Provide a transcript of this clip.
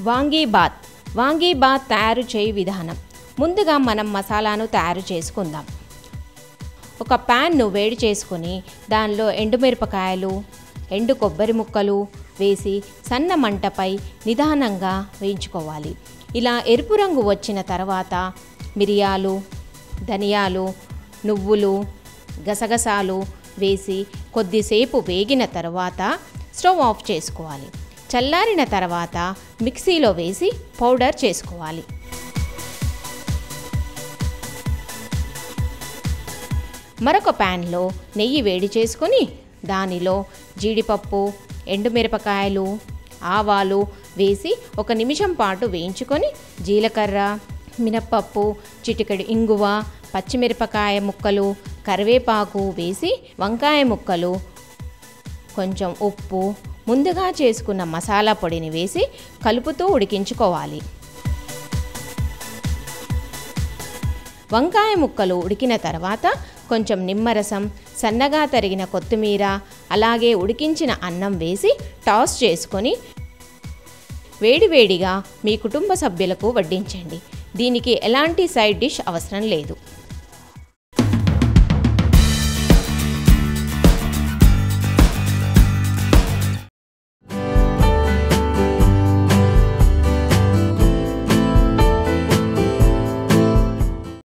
వాంగీబాత్. వాంగీబాత్ తయారు చేయి విధానం. ముందుగా మనం మసాలాను తయారు చేసుకుందాం. ఒక ప్యాన్ను వేడి చేసుకొని దానిలో ఎండుమిరపకాయలు ఎండు కొబ్బరి ముక్కలు వేసి సన్న మంటపై నిదానంగా వేయించుకోవాలి. ఇలా ఎరుపు రంగు వచ్చిన తర్వాత మిరియాలు ధనియాలు నువ్వులు గసగసాలు వేసి కొద్దిసేపు వేగిన తర్వాత స్టవ్ ఆఫ్ చేసుకోవాలి. చల్లారిన తర్వాత మిక్సీలో వేసి పౌడర్ చేసుకోవాలి. మరొక ప్యాన్లో నెయ్యి వేడి చేసుకొని దానిలో జీడిపప్పు ఎండుమిరపకాయలు ఆవాలు వేసి ఒక నిమిషం పాటు వేయించుకొని జీలకర్ర మినప్పప్పు చిటికెడు ఇంగువ పచ్చిమిరపకాయ ముక్కలు కరివేపాకు వేసి వంకాయ ముక్కలు కొంచెం ఉప్పు ముందుగా చేసుకున్న మసాలా పొడిని వేసి కలుపుతూ ఉడికించుకోవాలి. వంకాయ ముక్కలు ఉడికిన తర్వాత కొంచెం నిమ్మరసం సన్నగా తరిగిన కొత్తిమీర అలాగే ఉడికించిన అన్నం వేసి టాస్ చేసుకొని వేడివేడిగా మీ కుటుంబ సభ్యులకు వడ్డించండి. దీనికి ఎలాంటి సైడ్ డిష్ అవసరం లేదు.